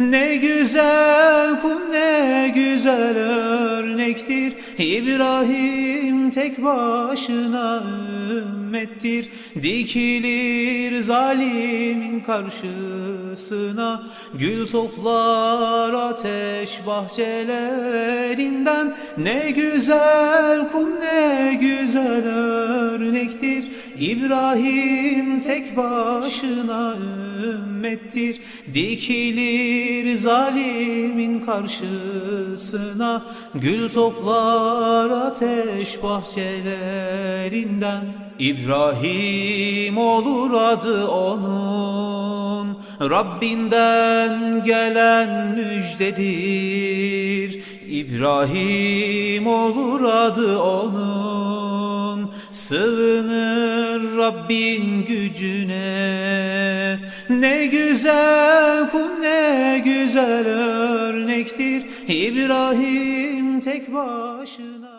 Ne güzel kul ne güzel örnektir. İbrahim tek başına ümmettir. Dikilir zalimin karşısına. Gül toplar ateş bahçelerinden. Ne güzel kul ne güzel örnektir İbrahim tek başına ümmettir. Dikilir zalimin karşısına Gül toplar ateş bahçelerinden. İbrahim olur adı onun Rabbinden gelen müjdedir. İbrahim olur adı onun Sığınır Rabbin gücüne. Ne güzel kul ne güzel örnektir İbrahim tek başına